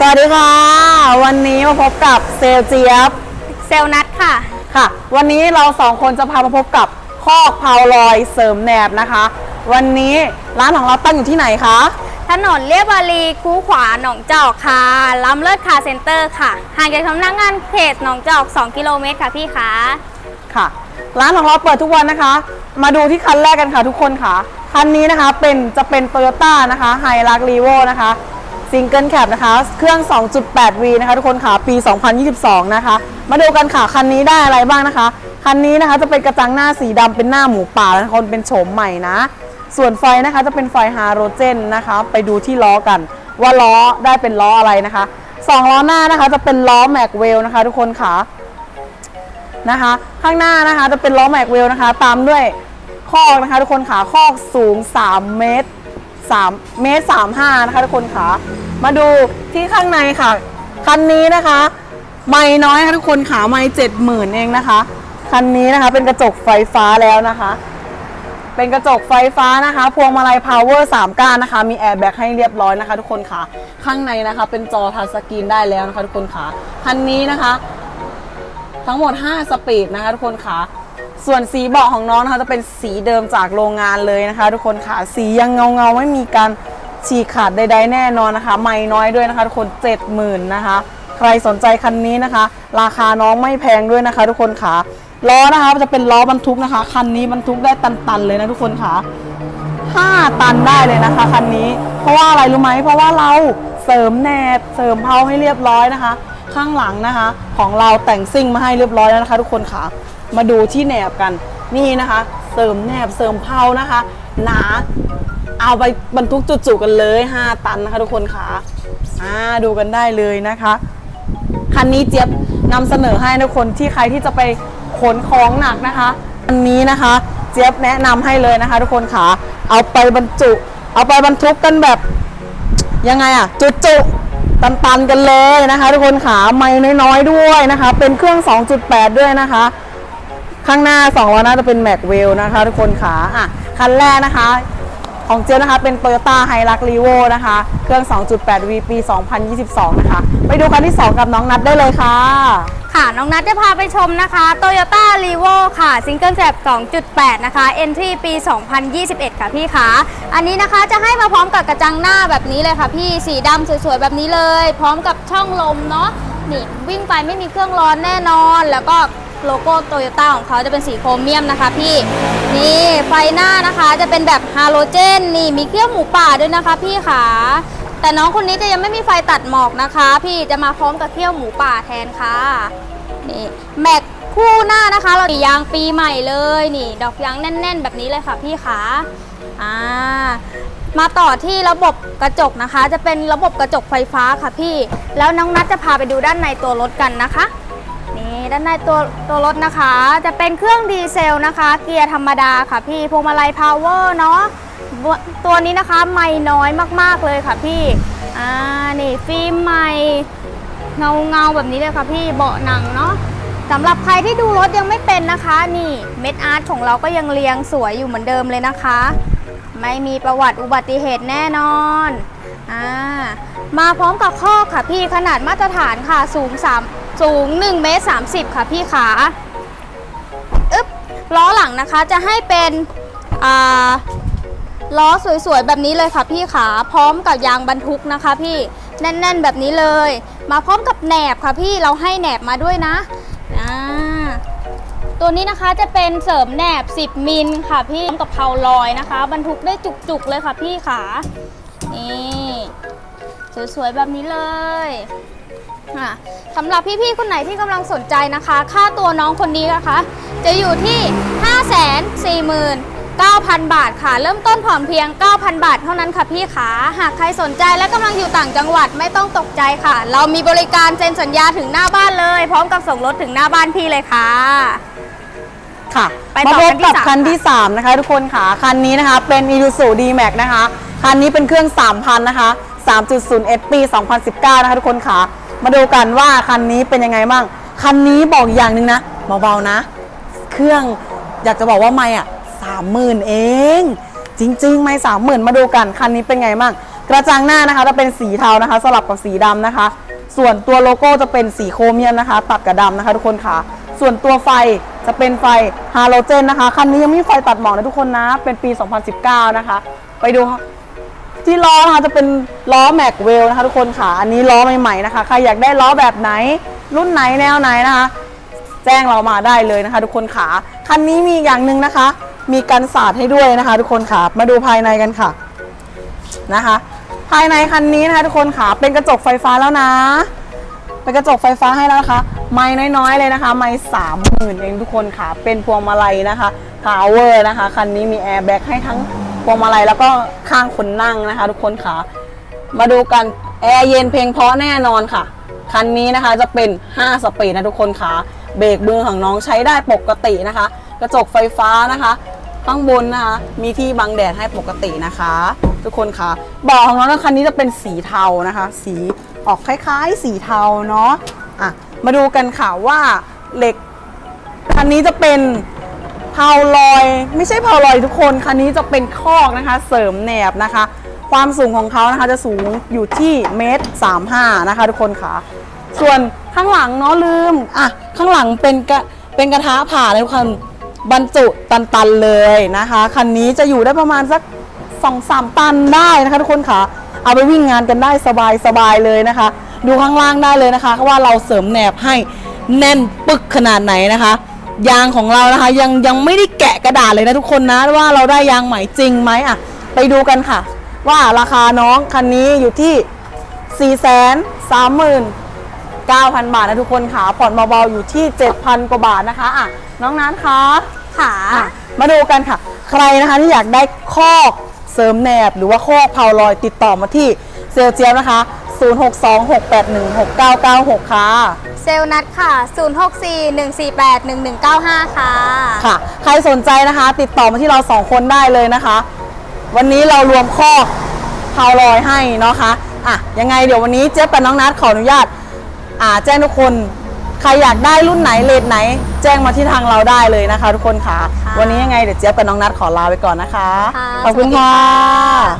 สวัสดีค่ะ วันนี้มาพบกับเซลเจี๊ยบเซลนัทค่ะ ค่ะ วันนี้เราสองคนจะพามาพบกับคอกเผาลอยเสริมแหนบนะคะ วันนี้ร้านของเราตั้งอยู่ที่ไหนคะ ถนนเรียบวารีคูขวาหนองจอกค่ะล้ำเลิศคาร์เซ็นเตอร์ค่ะ ห่างจากสำนักงานเขตหนองจอก 2 กิโลเมตรค่ะพี่คะค่ะ ร้านของเราเปิดทุกวันนะคะ มาดูที่คันแรกกันค่ะทุกคนค่ะ คันนี้นะคะเป็นจะเป็น t o y ยต้านะคะไฮรักรีโวนะคะ ซิงเกิลแคปนะคะ เครื่อง 2.8V นะคะทุกคนค่ะ ปี 2022 นะคะ มาดูกันค่ะ คันนี้ได้อะไรบ้างนะคะ คันนี้นะคะจะเป็นกระจังหน้าสีดำเป็นหน้าหมูป่าแล้วคนเป็นโฉมใหม่นะ ส่วนไฟนะคะจะเป็นไฟฮาโลเจนนะคะ ไปดูที่ล้อกัน ว่าล้อได้เป็นล้ออะไรนะคะสองล้อหน้านะคะจะเป็นล้อแม็กเวลนะคะ ทุกคนค่ะนะคะ ข้างหน้านะคะจะเป็นล้อแม็กเวลนะคะ ตามด้วยคอกนะคะ ทุกคนขาคอกสูง 3 เมตร3เมตร35นะคะทุกคนขา มาดูที่ข้างในค่ะ คันนี้นะคะไม่น้อยค่ะทุกคนขาไม่เจ็ดหมื่นเองนะคะ คันนี้นะคะเป็นกระจกไฟฟ้าแล้วนะคะ เป็นกระจกไฟฟ้านะคะ พวงมาลัยพาวเวอร์3ก้านนะคะ มีแอร์แบ็กให้เรียบร้อยนะคะ ทุกคนค่ะ ข้างในนะคะ เป็นจอทัชสกรีนได้แล้วนะคะ ทุกคนค่ะ คันนี้นะคะ ทั้งหมด 5 สปีดนะคะ ทุกคนค่ะส่วนสีเบาะของน้องนะคะจะเป็นสีเดิมจากโรงงานเลยนะคะ ทุกคนค่ะ สียังเงาเงาไม่มีการ ฉีกขาดใดๆแน่นอนนะคะ ไม่น้อยด้วยนะคะทุกคน70,000นะคะ ใครสนใจคันนี้นะคะ ราคาน้องไม่แพงด้วยนะคะ ทุกคนค่ะล้อนะคะจะเป็นล้อบรรทุกนะคะ คันนี้บรรทุกได้ตันๆเลยนะทุกคนค่ะ5ตันได้เลยนะคะคันนี้ เพราะว่าอะไรรู้ไหมเพราะว่าเราเสริมแหนบเสริมเพาให้เรียบร้อยนะคะ ข้างหลังนะคะ ของเราแต่งซิ่งมาให้เรียบร้อยแล้วนะคะ ทุกคนค่ะ มาดูที่แหนบกันนี่นะคะ เสริมแหนบเสริมเพานะคะ หนา เอาไปบรรทุกจุๆกันเลย 5 ตันนะคะทุกคนค่ะอ่าดูกันได้เลยนะคะ คันนี้เจี๊ยบนำเสนอให้ทุกคนที่ใครที่จะไปขนของหนักนะคะอันนี้นะคะ เจี๊ยบแนะนำให้เลยนะคะ ทุกคนค่ะ เอาไปบรรจุ เอาไปบรรทุกกันแบบยังไงอะจุจุตันตันๆกันเลยนะคะ ทุกคนขาไม่น้อยๆด้วยนะคะ เป็นเครื่อง 2.8 ด้วยนะคะข้างหน้า2ล้อหน้าจะเป็นแม็กเวลนะคะ ทุกคนขาอะคันแรกนะคะ ของเจียนะคะเป็น Toyota h i l u x r e v o นะคะ เครื่อง 2.8V ปี 2022 นะคะ ไปดูคันที่ 2 กับน้องนัดได้เลยค่ะ ค่ะ น้องนัทจะพาไปชมนะคะ Toyota r e v o ค่ะซิงเกิลแ b 2.8 นะคะ Entry ปี 2021 ค่ะพี่คะอันนี้นะคะจะให้มาพร้อมกับกระจังหน้าแบบนี้เลยค่ะพี่สีดำสวยๆ แบบนี้เลย พร้อมกับช่องลมเนาะนี่วิ่งไปไม่มีเครื่องร้อนแน่นอนแล้วก็ โลโก้โตโยต้าของเขาจะเป็นสีโครเมียมนะคะพี่ นี่ไฟหน้านะคะจะเป็นแบบฮาโลเจนนี่มีเครื่องหมูป่าด้วยนะคะพี่ขาแต่น้องคนนี้จะยังไม่มีไฟตัดหมอกนะคะ พี่จะมาพร้อมกับเที่ยวหมูป่าแทนค่ะนี่แม็กคู่หน้านะคะ เรายางปีใหม่เลยนี่ ดอกยางแน่น ๆ แบบนี้เลยค่ะพี่ขาอ่ามาต่อที่ระบบกระจกนะคะ จะเป็นระบบกระจกไฟฟ้าค่ะพี่ แล้วน้องนัทจะพาไปดูด้านในตัวรถกันนะคะ ด้านในตัวตัวรถนะคะ จะเป็นเครื่องดีเซลนะคะ เกียร์ธรรมดาค่ะพี่พวงมาลัยพาวเวอร์เนาะตัวนี้นะคะไม่น้อยมากๆเลยค่ะพี่อ่านี่ฟิล์มใหม่เงาเงาแบบนี้เลยค่ะพี่เบาะหนังเนาะสำหรับใครที่ดูรถยังไม่เป็นนะคะ นี่เม็ดอาร์ตของเราก็ยังเรียงสวยอยู่เหมือนเดิมเลยนะคะ ไม่มีประวัติอุบัติเหตุแน่นอนอ่ามาพร้อมกับข้อค่ะพี่ขนาดมาตรฐานค่ะสูง3 สูง1เมตร30 ค่ะพี่ขาอึ๊บล้อหลังนะคะจะให้เป็นอ่าล้อสวยๆ แบบนี้เลยค่ะพี่ขาพร้อมกับยางบรรทุกนะคะ พี่แน่นๆแบบนี้เลย มาพร้อมกับแหนบค่ะพี่เราให้แหนบมาด้วยนะอ่าตัวนี้นะคะจะเป็นเสริมแหนบ 10 มิลค่ะพี่พร้อมกับเพาลอยนะคะ บรรทุกได้จุกๆเลยค่ะพี่ขานี่สวยๆแบบนี้เลย สำหรับพี่ๆคนไหนที่กำลังสนใจนะคะ ค่าตัวน้องคนนี้นะคะ จะอยู่ที่ 5 4 0 0 0 0 9,000 บาทค่ะ เริ่มต้นผ่อนเพียง 9,000 บาทเท่านั้นค่ะพี่ขาหากใครสนใจและกำลังอยู่ต่างจังหวัดไม่ต้องตกใจค่ะ เรามีบริการเซ็นสัญญาถึงหน้าบ้านเลย พร้อมกับส่งรถถึงหน้าบ้านพี่เลยค่ะ ค่ะไปมาต่อพกับนที่กับสาม คันที่ 3 นะคะ ทุกคนค่ะ คันนี้นะคะเป็น Isuzu D-Max นะคะ คันนี้เป็นเครื่อง 3,000 นะคะ 3.0 S ปี 2019 นะคะ ทุกคนค่ะ มาดูกันว่าคันนี้เป็นยังไงบ้าง คันนี้บอกอย่างหนึ่งนะเบาๆนะ เครื่องอยากจะบอกว่าไม่อะสามหมื่นเอง จริง ๆ ไม่สามหมื่นมาดูกัน คันนี้เป็นไงบ้าง กระจังหน้านะคะจะเป็นสีเทานะคะ สลับกับสีดำนะคะ ส่วนตัวโลโก้จะเป็นสีโครเมียมนะคะ ตัดกับดำนะคะ ทุกคนค่ะ ส่วนตัวไฟจะเป็นไฟฮาโลเจนนะคะ คันนี้ยังไม่มีไฟตัดหมอกนะทุกคนนะ เป็นปี 2019 นะคะ ไปดูค่ะ ที่ล้อนะคะจะเป็นล้อแม็กเวลนะคะทุกคนค่ะ อันนี้ล้อใหม่ๆนะคะ ใครอยากได้ล้อแบบไหน รุ่นไหนแนวไหนนะคะ แจ้งเรามาได้เลยนะคะ ทุกคนค่ะ คันนี้มีอย่างหนึ่งนะคะ มีกันสาดให้ด้วยนะคะ ทุกคนค่ะ มาดูภายในกันค่ะนะคะ ภายในคันนี้นะคะ ทุกคนค่ะ เป็นกระจกไฟฟ้าแล้วนะเป็นกระจกไฟฟ้าให้แล้วนะคะ ไม่น้อยๆเลยนะคะ ไม่สามหมื่นเองทุกคนค่ะ เป็นพวงมาลัยนะคะพาวเวอร์นะคะ คันนี้มีแอร์แบ็กให้ทั้ง วงมาลัยแล้วก็ข้างคนนั่งนะคะ ทุกคนค่ะ มาดูกันแอร์เย็นเพลงเพราะแน่นอนค่ะ คันนี้นะคะจะเป็น 5 สปีดนะทุกคนค่ะ เบรกมือของน้องใช้ได้ปกตินะคะ กระจกไฟฟ้านะคะ ข้างบนนะคะ มีที่บังแดดให้ปกตินะคะ ทุกคนค่ะเบาะของน้องนะคันนี้จะเป็นสีเทานะคะ สีออกคล้ายๆ สีเทาเนาะอะมาดูกันค่ะว่าเหล็กคันนี้จะเป็น เพาลอย ไม่ใช่เพาลอยทุกคนคันนี้จะเป็นคอกนะคะ เสริมแหนบนะคะ ความสูงของเขานะคะจะสูงอยู่ที่เมตรสามห้านะคะ ทุกคนค่ะ ส่วนข้างหลังเนาะลืมอะข้างหลังเป็นกระเป็นกระทะผ่าเลยทุกคนบรรจุตันๆเลยนะคะคันนี้จะอยู่ได้ประมาณสักสองสามตันได้นะคะทุกคนค่ะ เอาไปวิ่งงานกันได้สบายๆเลยนะคะ ดูข้างล่างได้เลยนะคะว่าเราเสริมแหนบให้แน่นปึกขนาดไหนนะคะ ยางของเรานะคะ ยังยังไม่ได้แกะกระดาษเลยนะทุกคนนะว่าเราได้ยางใหม่จริงไหมอะ ไปดูกันค่ะ ว่าราคาน้องคันนี้อยู่ที่ 4 3 3 0 0 9,000 บาทนะทุกคนค่ะ ผ่อนเบาๆอยู่ที่ 7,000 กว่าบาทนะคะอะน้องนัทคะค่ะอะมาดูกันค่ะ ใครนะคะที่อยากได้คอกเสริมแหนบหรือว่าคอกเผาลอยติดต่อมาที่เซลเจียมนะคะ 0626816996 ค่ะ เซลล์นัดค่ะ 0641481195 ค่ะ ค่ะ ใครสนใจนะคะ ติดต่อมาที่เราสองคนได้เลยนะคะ วันนี้เรารวมคอกเผาลอยให้เนาะคะอะยังไงเดี๋ยววันนี้เจ๊ยบกับน้องนัทขออนุญาตอ่าแจ้งทุกคน ใครอยากได้รุ่นไหนเลทไหน แจ้งมาที่ทางเราได้เลยนะคะ ทุกคนค่ะ ค่ะวันนี้ยังไงเดี๋ยวเจี๊ยบกับน้องนัทขอลาไปก่อนนะคะ ค่ะขอบคุณสวัสดีค่ค่ะะ